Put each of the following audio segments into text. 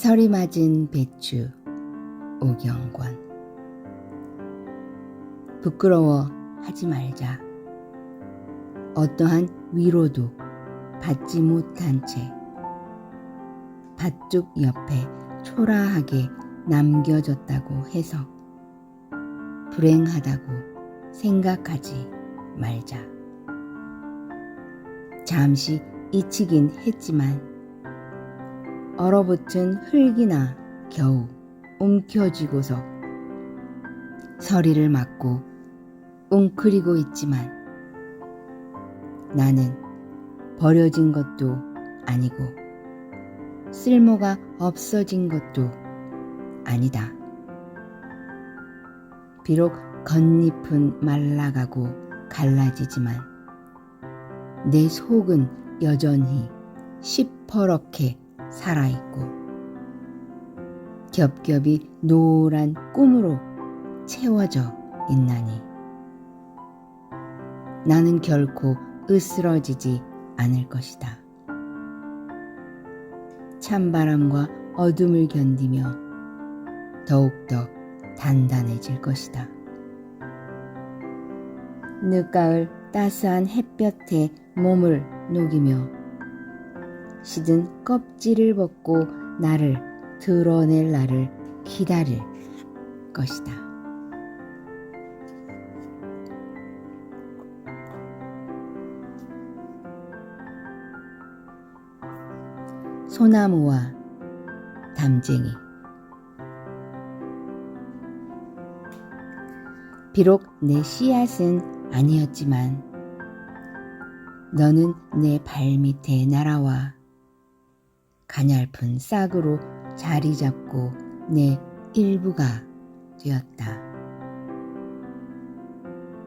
설이 맞은 배추 오경권 부끄러워 하지 말자. 어떠한 위로도 받지 못한 채 밭죽 옆에 초라하게 남겨졌다고 해서 불행하다고 생각하지 말자. 잠시 잊히긴 했지만 얼어붙은 흙이나 겨우 움켜쥐고서 서리를 맞고 웅크리고 있지만 나는 버려진 것도 아니고 쓸모가 없어진 것도 아니다. 비록 겉잎은 말라가고 갈라지지만 내 속은 여전히 시퍼렇게 살아있고 겹겹이 노란 꿈으로 채워져 있나니 나는 결코 으스러지지 않을 것이다. 찬바람과 어둠을 견디며 더욱더 단단해질 것이다. 늦가을 따스한 햇볕에 몸을 녹이며 시든 껍질을 벗고 나를 드러낼 날을 기다릴 것이다. 소나무와 담쟁이 비록 내 씨앗은 아니었지만 너는 내 발밑에 날아와 가냘픈 싹으로 자리 잡고 내 일부가 되었다.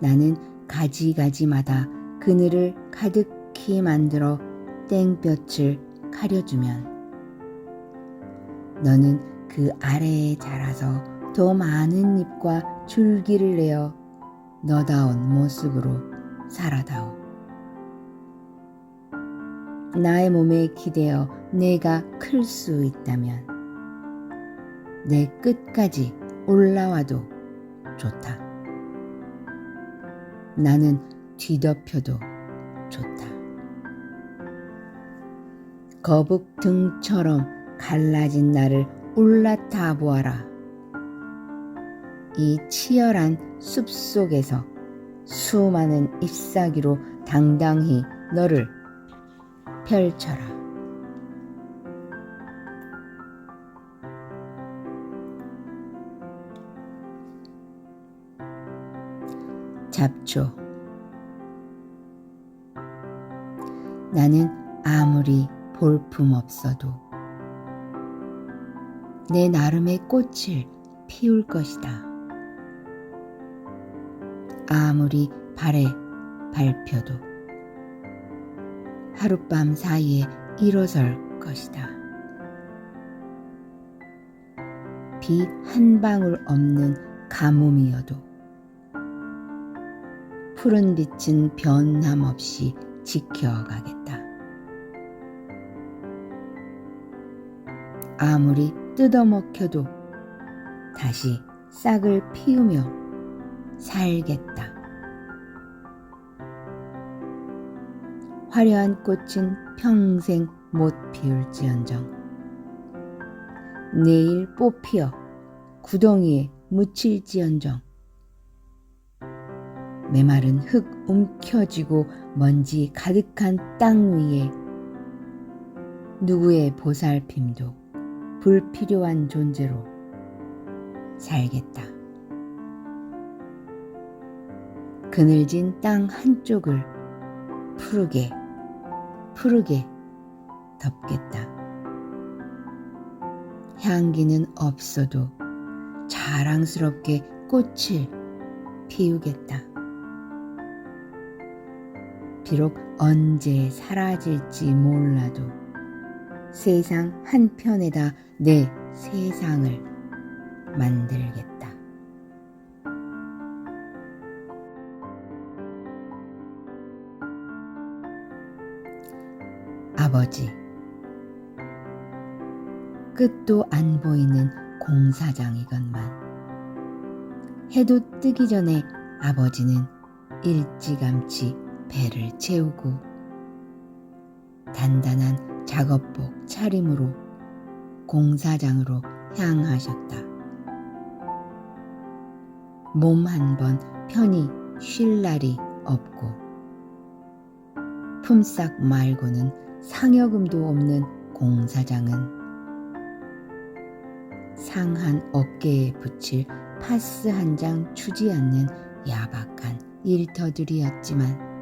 나는 가지가지마다 그늘을 가득히 만들어 땡볕을 가려주면 너는 그 아래에 자라서 더 많은 잎과 줄기를 내어 너다운 모습으로 살아다오. 나의 몸에 기대어 내가 클 수 있다면 내 끝까지 올라와도 좋다. 나는 뒤덮여도 좋다. 거북 등처럼 갈라진 나를 올라타 보아라. 이 치열한 숲 속에서 수많은 잎사귀로 당당히 너를 펼쳐라. 잡초. 나는 아무리 볼품 없어도 내 나름의 꽃을 피울 것이다. 아무리 발에 밟혀도 하룻밤 사이에 일어설 것이다. 비 한 방울 없는 가뭄이어도 푸른 빛은 변함없이 지켜가겠다. 아무리 뜯어먹혀도 다시 싹을 피우며 살겠다. 화려한 꽃은 평생 못 피울지언정 내일 뽑히어 구덩이에 묻힐지언정 메마른 흙 움켜쥐고 먼지 가득한 땅 위에 누구의 보살핌도 불필요한 존재로 살겠다. 그늘진 땅 한쪽을 푸르게 푸르게 덮겠다. 향기는 없어도 자랑스럽게 꽃을 피우겠다. 비록 언제 사라질지 몰라도 세상 한편에다 내 세상을 만들겠다. 아버지, 끝도 안 보이는 공사장이건만. 해도 뜨기 전에 아버지는 일찌감치 배를 채우고 단단한 작업복 차림으로 공사장으로 향하셨다. 몸 한 번 편히 쉴 날이 없고 품삯 말고는 상여금도 없는 공사장은 상한 어깨에 붙일 파스 한 장 주지 않는 야박한 일터들이었지만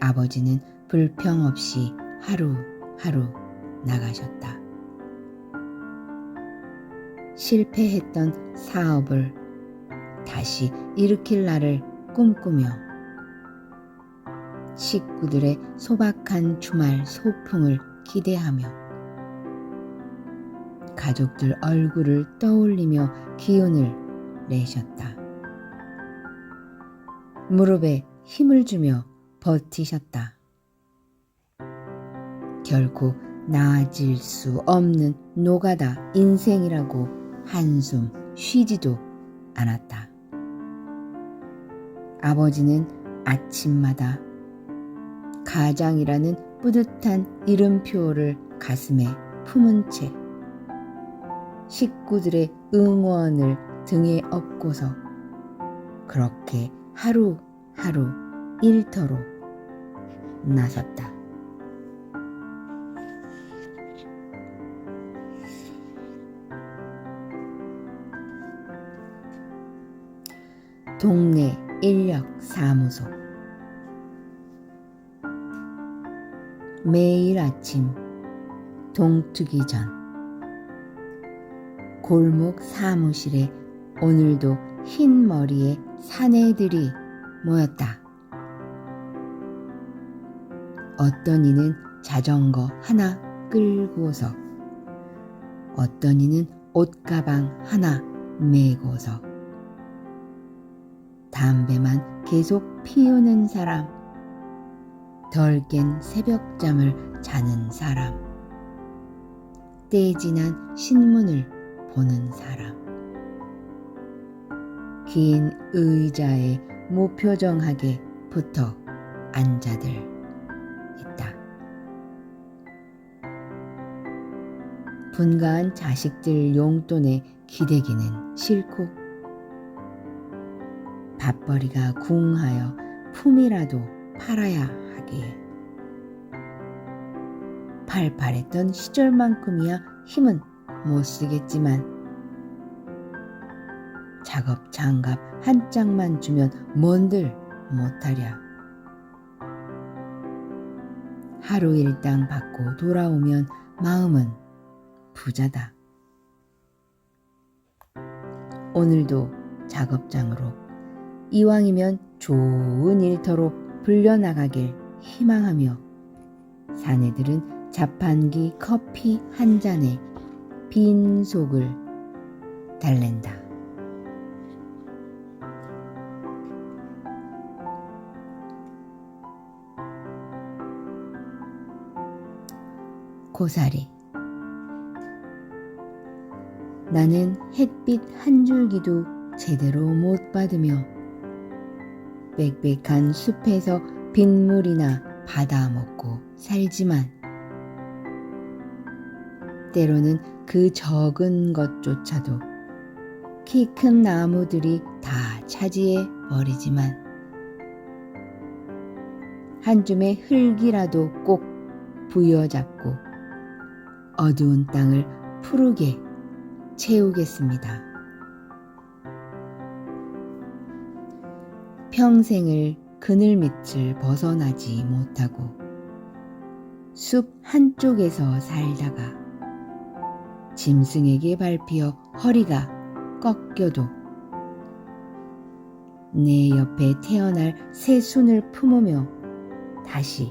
아버지는 불평 없이 하루하루 나가셨다. 실패했던 사업을 다시 일으킬 날을 꿈꾸며 식구들의 소박한 주말 소풍을 기대하며 가족들 얼굴을 떠올리며 기운을 내셨다. 무릎에 힘을 주며 버티셨다. 결코 나아질 수 없는 노가다 인생이라고 한숨 쉬지도 않았다. 아버지는 아침마다 가장이라는 뿌듯한 이름표를 가슴에 품은 채 식구들의 응원을 등에 업고서 그렇게 하루하루 일터로 나섰다. 동네 인력 사무소 매일 아침 동트기 전 골목 사무실에 오늘도 흰 머리의 사내들이 모였다. 어떤 이는 자전거 하나 끌고서 어떤 이는 옷가방 하나 메고서. 담배만 계속 피우는 사람 덜 깬 새벽잠을 자는 사람 떼지난 신문을 보는 사람. 긴 의자에 무표정하게 붙어 앉아들 있다. 분가한 자식들 용돈에 기대기는 싫고 밥벌이가 궁하여 품이라도 팔아야 하기에 팔팔했던 시절만큼이야 힘은 못 쓰겠지만 작업 장갑 한 짝만 주면 뭔들 못하랴. 하루 일당 받고 돌아오면 마음은 부자다. 오늘도 작업장으로 이왕이면 좋은 일터로 불려나가길 희망하며 사내들은 자판기 커피 한 잔에 빈 속을 달랜다. 고사리. 나는 햇빛 한 줄기도 제대로 못 받으며 빽빽한 숲에서 빗물이나 받아 먹고 살지만 때로는 그 적은 것조차도 키 큰 나무들이 다 차지해 버리지만 한 줌의 흙이라도 꼭 부여잡고 어두운 땅을 푸르게 채우겠습니다. 평생을 그늘 밑을 벗어나지 못하고 숲 한쪽에서 살다가 짐승에게 밟히어 허리가 꺾여도 내 옆에 태어날 새 순을 품으며 다시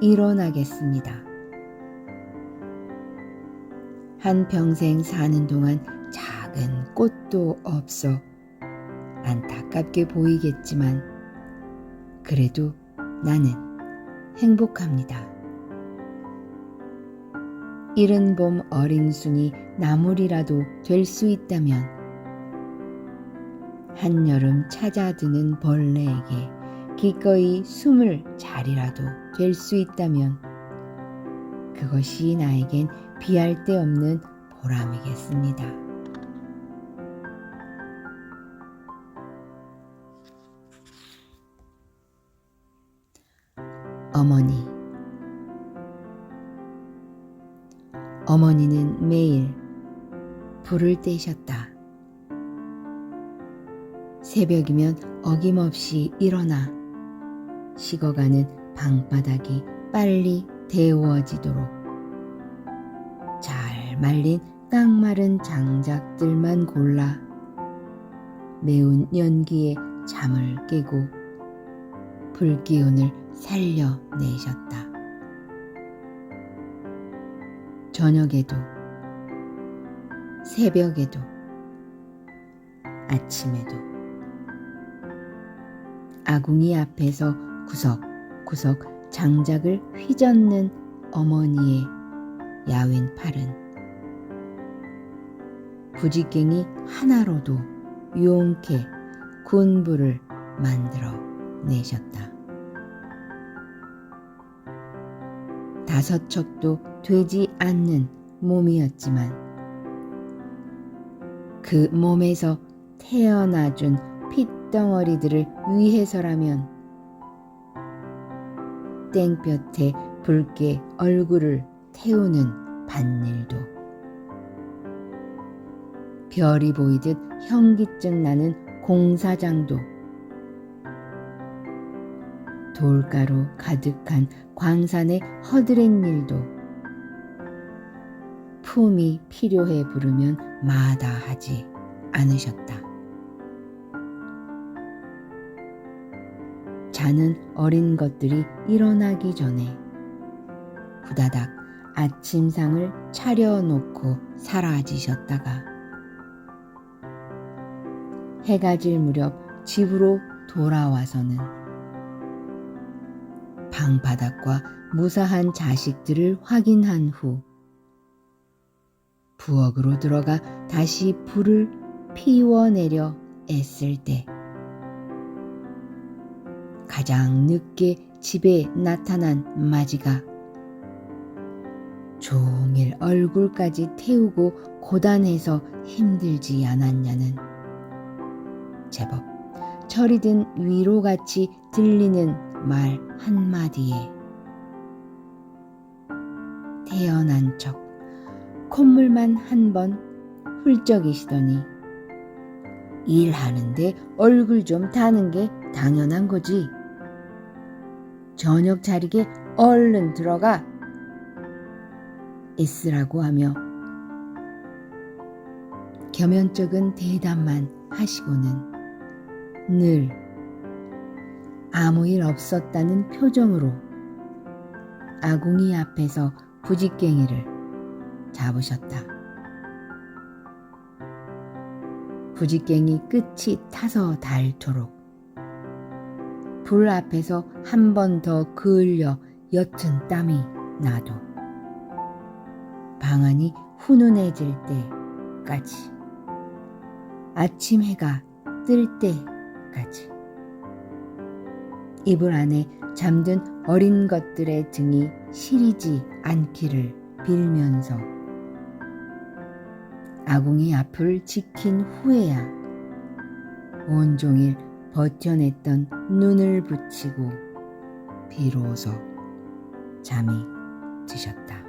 일어나겠습니다. 한 평생 사는 동안 작은 꽃도 없어 안타깝게 보이겠지만 그래도 나는 행복합니다. 이른 봄 어린 순이 나물이라도 될 수 있다면 한여름 찾아드는 벌레에게 기꺼이 숨을 자리라도 될 수 있다면 그것이 나에겐 비할 데 없는 보람이겠습니다. 어머니 어머니는 매일 불을 떼셨다. 새벽이면 어김없이 일어나 식어가는 방바닥이 빨리 데워지도록 잘 말린 깡마른 장작들만 골라 매운 연기에 잠을 깨고 불기운을 살려내셨다. 저녁에도 새벽에도 아침에도 아궁이 앞에서 구석구석 장작을 휘젓는 어머니의 야윈 팔은 부지깽이 하나로도 용케 군부를 만들어 내셨다. 다섯 척도 되지 않는 몸이었지만 그 몸에서 태어나준 핏덩어리들을 위해서라면 땡볕에 붉게 얼굴을 태우는 밭일도 별이 보이듯 현기증 나는 공사장도 돌가루 가득한 광산의 허드렛 일도 품이 필요해 부르면 마다하지 않으셨다. 자는 어린 것들이 일어나기 전에 후다닥 아침상을 차려놓고 사라지셨다가 해가 질 무렵 집으로 돌아와서는 방바닥과 무사한 자식들을 확인한 후 부엌으로 들어가 다시 불을 피워내려 애쓸 때 가장 늦게 집에 나타난 마지가 종일 얼굴까지 태우고 고단해서 힘들지 않았냐는 제법 철이 든 위로같이 들리는 말 한마디에 태어난 척 콧물만 한 번 훌쩍이시더니 일하는데 얼굴 좀 타는 게 당연한 거지. 저녁 차리게 얼른 들어가. 애쓰라고 하며 겸연쩍은 대답만 하시고는 늘 아무 일 없었다는 표정으로 아궁이 앞에서 부지깽이를 잡으셨다. 부지깽이 끝이 타서 닳도록 불 앞에서 한 번 더 그을려 옅은 땀이 나도 방안이 훈훈해질 때까지 아침 해가 뜰 때 까지 이불 안에 잠든 어린 것들의 등이 시리지 않기를 빌면서 아궁이 앞을 지킨 후에야 온종일 버텨냈던 눈을 붙이고 비로소 잠이 드셨다.